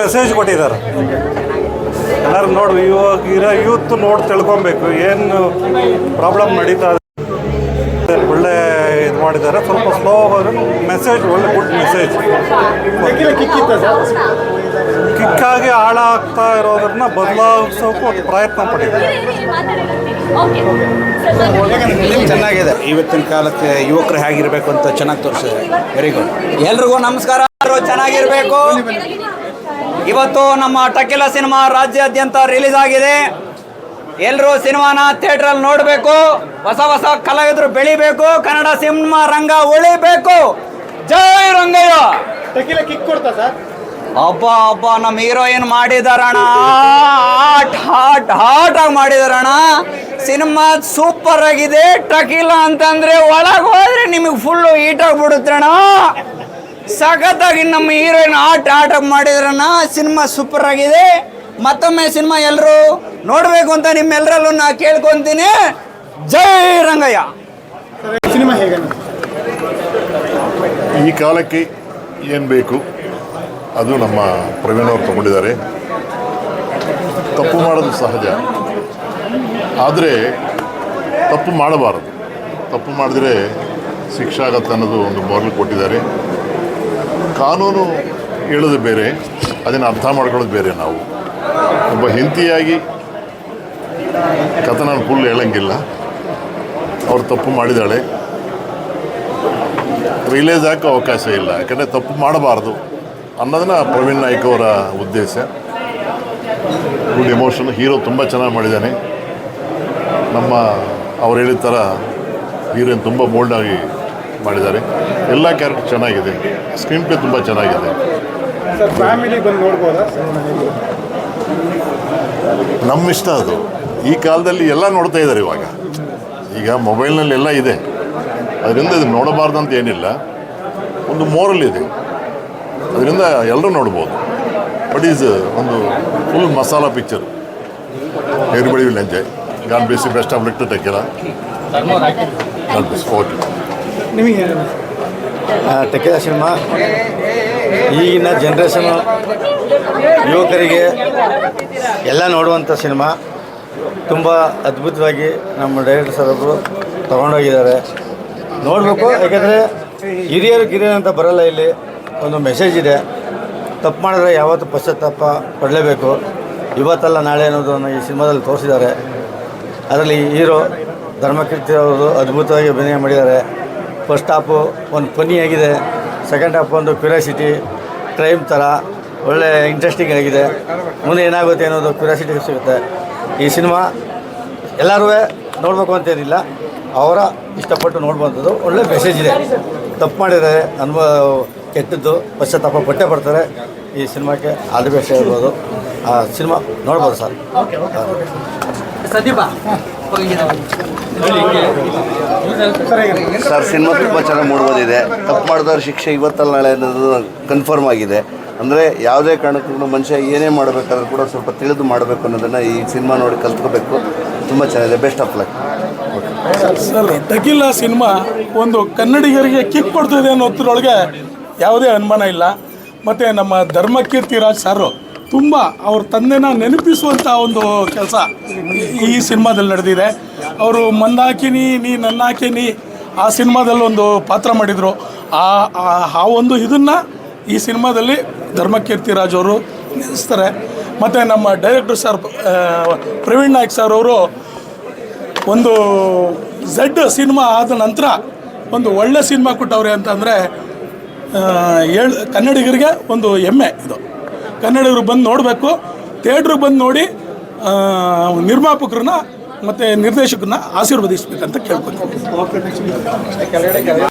Message ಕೊಟ್ಟಿದ್ದಾರೆ. ಎಲ್ಲರೂ ನೋಡಿ, ಇವಾಗ ಇರೋ ಯೂತ್ ನೋಡಿ ತಿಳ್ಕೊಬೇಕು, ಏನು ಪ್ರಾಬ್ಲಮ್ ನಡೀತಾ ಒಳ್ಳೆ ಇದು ಮಾಡಿದ್ದಾರೆ, ಸ್ವಲ್ಪ ಸ್ಲೋ ಮೆಸೇಜ್ ಒಳ್ಳೆ ಗುಡ್ ಮೆಸೇಜ್ ಕಿಕ್ಕಾಗಿ ಹಾಳಾಗ್ತಾ ಇರೋದನ್ನ ಬದಲಾಯಿಸೋಕೆ ಒಂದು ಪ್ರಯತ್ನ ಪಟ್ಟಿದ್ದಾರೆ ಚೆನ್ನಾಗಿದೆ. ಇವತ್ತಿನ ಕಾಲಕ್ಕೆ ಯುವಕರು ಹೇಗಿರಬೇಕು ಅಂತ ಚೆನ್ನಾಗಿ ತೋರಿಸಿದೆ. ವೆರಿ ಗುಡ್ ಎಲ್ರಿಗೂ ನಮಸ್ಕಾರ. ಚೆನ್ನಾಗಿರ್ಬೇಕು. ಇವತ್ತು ನಮ್ಮ ಟಕಿಲ ಸಿನಿಮಾ ರಾಜ್ಯಾದ್ಯಂತ ರಿಲೀಸ್ ಆಗಿದೆ. ಎಲ್ಲರೂ ಸಿನಿಮಾನ ಥಿಯೇಟ್ರಲ್ಲಿ ನೋಡಬೇಕು. ಹೊಸ ಹೊಸ ಕಲಾವಿದರು ಬೆಳಿಬೇಕು. ಕನ್ನಡ ಸಿನಿಮಾ ರಂಗ ಉಳಿಬೇಕು. ಜೈ ರಂಗಯ್ಯ. ಕಿಕ್ ಕೊಡ್ತಾ ಸರ್? ಅಬ್ಬ ಅಬ್ಬ ನಮ್ಮ ಹೀರೋಯಿನ್ ಮಾಡಿದಾರಣ ಹಾಟ್ ಹಾಟ್ ಹಾಟ್ ಆಗಿ ಮಾಡಿದಾರಣ ಸಿನಿಮಾ ಸೂಪರ್ ಆಗಿದೆ. ಟಕಿಲ ಅಂತಂದ್ರೆ ಒಳಗೆ ಹೋದ್ರೆ ನಿಮಗೆ ಫುಲ್ಲು ಹೀಟ್ ಆಗಿಬಿಡುತ್ತಣ್ಣ ಸಖತ್ತಾಗಿ ನಮ್ಮ ಹೀರೋಯಿನ್ ಆಟ ಆಟ ಮಾಡಿದ್ರನ್ನ ಸಿನಿಮಾ ಸೂಪರ್ ಆಗಿದೆ. ಮತ್ತೊಮ್ಮೆ ಸಿನಿಮಾ ಎಲ್ಲರೂ ನೋಡಬೇಕು ಅಂತ ನಿಮ್ಮೆಲ್ಲರಲ್ಲೂ ನಾ ಕೇಳ್ಕೊಂತೀನಿ. ಜೈ ರಂಗಯ್ಯ. ಸಿನಿಮಾ ಹೇಗೆ? ಈ ಕಾಲಕ್ಕೆ ಏನು ಬೇಕು? ಅದು ನಮ್ಮ ಪ್ರವೀಣ್ ಅವರು ತಗೊಂಡಿದ್ದಾರೆ. ತಪ್ಪು ಮಾಡೋದು ಸಹಜ. ಆದರೆ ತಪ್ಪು ಮಾಡಬಾರದು. ತಪ್ಪು ಮಾಡಿದ್ರೆ ಶಿಕ್ಷೆ ಆಗತ್ತೆ ಅನ್ನೋದು ಒಂದು ಮೊರಲು ಕೊಟ್ಟಿದ್ದಾರೆ. ಕಾನೂನು ಹೇಳೋದು ಬೇರೆ, ಅದನ್ನು ಅರ್ಥ ಮಾಡ್ಕೊಳ್ಳೋದು ಬೇರೆ ನಾವು. ಒಬ್ಬ ಹಿಂತಿಯಾಗಿ ಕಥನ ಫುಲ್ ಹೇಳಂಗಿಲ್ಲ. ಅವ್ರು ತಪ್ಪು ಮಾಡಿದ್ದಾಳೆ. ರಿಲೇಸ್ ಹಾಕೋ ಅವಕಾಶ ಇಲ್ಲ. ಯಾಕಂದರೆ ತಪ್ಪು ಮಾಡಬಾರ್ದು ಅನ್ನೋದನ್ನ ಪ್ರವೀಣ್ ನಾಯ್ಕ ಅವರ ಉದ್ದೇಶ. ಗುಡ್ ಎಮೋಷನ್ ಹೀರೋ ತುಂಬ ಚೆನ್ನಾಗಿ ಮಾಡಿದ್ದಾನೆ. ನಮ್ಮ ಅವ್ರು ಹೇಳಿದ ಥರ ಹೀರೋಯಿನ್ ತುಂಬ ಬೋಲ್ಡಾಗಿ ಮಾಡಿದ್ದಾರೆ. ಎಲ್ಲ ಕ್ಯಾರೆಕ್ಟರ್ ಚೆನ್ನಾಗಿದೆ. ಸ್ಕ್ರೀನ್ ಪ್ಲೇ ತುಂಬ ಚೆನ್ನಾಗಿದೆ. ಸರ್ ಫ್ಯಾಮಿಲಿ ಬಂದು ನೋಡ್ಬೋದಾ? ನಮ್ಮ ಇಷ್ಟ ಅದು. ಈ ಕಾಲದಲ್ಲಿ ಎಲ್ಲ ನೋಡ್ತಾ ಇದ್ದಾರೆ ಇವಾಗ. ಈಗ ಮೊಬೈಲ್ನಲ್ಲಿ ಎಲ್ಲ ಇದೆ. ಅದರಿಂದ ಇದು ನೋಡಬಾರ್ದು ಅಂತ ಏನಿಲ್ಲ. ಒಂದು ಮೋರಲ್ ಇದೆ. ಅದರಿಂದ ಎಲ್ಲರೂ ನೋಡ್ಬೋದು. ಬಟ್ ಈಸ್ ಒಂದು full masala picture everybody will enjoy God ಬೇಸಿ best of luck to ಟೆಕ್ಕೆಲ್ಲ ಗಾಡ್ ಬೇಸ್ ಓಕೆ ನಿಮಗೆ ಟೆಕ್ಕಿದ ಸಿನಿಮಾ ಈಗಿನ ಜನ್ರೇಷನು ಯುವಕರಿಗೆ ಎಲ್ಲ ನೋಡುವಂಥ ಸಿನಿಮಾ. ತುಂಬ ಅದ್ಭುತವಾಗಿ ನಮ್ಮ ಡೈರೆಕ್ಟರ್ ಸರ್ ಒಬ್ಬರು ತೊಗೊಂಡೋಗಿದ್ದಾರೆ. ನೋಡಬೇಕು, ಯಾಕೆಂದರೆ ಹಿರಿಯರು ಗಿರಿಯರು ಅಂತ ಬರಲ್ಲ ಇಲ್ಲಿ. ಒಂದು ಮೆಸೇಜ್ ಇದೆ. ತಪ್ಪು ಮಾಡಿದ್ರೆ ಯಾವತ್ತೂ ಪಶ್ಚಾತ್ತಾಪ ಪಡಲೇಬೇಕು. ಇವತ್ತಲ್ಲ ನಾಳೆ ಅನ್ನೋದನ್ನು ಈ ಸಿನಿಮಾದಲ್ಲಿ ತೋರಿಸಿದ್ದಾರೆ. ಅದರಲ್ಲಿ ಹೀರೋ ಧರ್ಮಕೀರ್ತಿ ಅವರು ಅದ್ಭುತವಾಗಿ ಅಭಿನಯ ಮಾಡಿದ್ದಾರೆ. ಫಸ್ಟ್ ಹಾಫು ಒಂದು ಫನ್ನಿ ಆಗಿದೆ. ಸೆಕೆಂಡ್ ಹಾಫ್ ಒಂದು ಕ್ಯೂರಿಯಾಸಿಟಿ ಕ್ರೈಮ್ ಥರ ಒಳ್ಳೆ ಇಂಟ್ರೆಸ್ಟಿಂಗ್ ಆಗಿದೆ. ಮುಂದೆ ಏನಾಗುತ್ತೆ ಅನ್ನೋದು ಕ್ಯೂರಿಯಾಸಿಟಿ ಸಿಗುತ್ತೆ. ಈ ಸಿನಿಮಾ ಎಲ್ಲರೂ ನೋಡಬೇಕು ಅಂತೇನಿಲ್ಲ ಅವರ ಇಷ್ಟಪಟ್ಟು ನೋಡುವಂಥದ್ದು ಒಳ್ಳೆ ಮೆಸೇಜ್ ಇದೆ. ತಪ್ಪು ಮಾಡಿದರೆ ಅನುಭವ ಕೆಟ್ಟದ್ದು ಪಶ್ಚಾತ್ತಾಪ ಪಟ್ಟೆ ಬರ್ತಾರೆ. ಈ ಸಿನಿಮಾಕ್ಕೆ ಆಲ್ ದಿ ಬೆಸ್ಟ್ ಹೇಳ್ಬೋದು. ಆ ಸಿನಿಮಾ ನೋಡ್ಬೋದು ಸರ್. ಸರ್ ಸಿನಿಮಾ ತುಂಬ ಚೆನ್ನಾಗಿ ಮೂಡ್ಬೋದಿದೆ. ತಪ್ಪು ಮಾಡಿದವ್ರ ಶಿಕ್ಷೆ ಇವತ್ತಲ್ಲ ನಾಳೆ ಅನ್ನೋದು ಕನ್ಫರ್ಮ್ ಆಗಿದೆ. ಅಂದರೆ ಯಾವುದೇ ಕಾರಣಕ್ಕೂ ಮನುಷ್ಯ ಏನೇ ಮಾಡಬೇಕಾದ್ರೂ ಕೂಡ ಸ್ವಲ್ಪ ತಿಳಿದು ಮಾಡಬೇಕು ಅನ್ನೋದನ್ನು ಈ ಸಿನಿಮಾ ನೋಡಿ ಕಲ್ತ್ಕೋಬೇಕು. ತುಂಬ ಚೆನ್ನಾಗಿದೆ. ಬೆಸ್ಟ್ ಆಫ್ ಲಕ್ ಸರ್ ಟಕಿಲ್ಲ ಸಿನಿಮಾ ಒಂದು ಕನ್ನಡಿಗರಿಗೆ ಕಿಕ್ ಕೊಡ್ತದೆ ಅನ್ನೋದ್ರೊಳಗೆ ಯಾವುದೇ ಅನುಮಾನ ಇಲ್ಲ. ಮತ್ತು ನಮ್ಮ ಧರ್ಮಕೀರ್ತಿ ರಾಜ್ ಸಾರು ತುಂಬ ಅವ್ರ ತಂದೆನ ನೆನಪಿಸುವಂಥ ಒಂದು ಕೆಲಸ ಈ ಸಿನಿಮಾದಲ್ಲಿ ನಡೆದಿದೆ. ಅವರು ಮಂದಾಕಿನಿ, ನೀ ನನ್ನಾಕಿನಿ ಆ ಸಿನಿಮಾದಲ್ಲಿ ಒಂದು ಪಾತ್ರ ಮಾಡಿದರು. ಆ, ಆ- ಒಂದು ಇದನ್ನು ಈ ಸಿನಿಮಾದಲ್ಲಿ ಧರ್ಮಕೀರ್ತಿ ರಾಜ್ ಅವರು ನಿಲ್ಲಿಸ್ತಾರೆ ಮತ್ತು ನಮ್ಮ director sir Praveen Nayak sir ಅವರು ಒಂದು ಝಡ್ ಸಿನಿಮಾ ಆದ ನಂತರ ಒಂದು ಒಳ್ಳೆ ಸಿನಿಮಾ ಕೊಟ್ಟವ್ರೆ ಅಂತಂದರೆ ಕನ್ನಡಿಗರಿಗೆ ಒಂದು ಹೆಮ್ಮೆ ಇದು. ಕನ್ನಡಿಗರು ಬಂದು ನೋಡಬೇಕು ಥಿಯೇಟ್ರಿಗೆ ಬಂದು ನೋಡಿ ನಿರ್ಮಾಪಕರನ್ನ ಮತ್ತು ನಿರ್ದೇಶಕರನ್ನ ಆಶೀರ್ವದಿಸ್ಬೇಕಂತ ಕೇಳ್ಕೊತೀನಿ.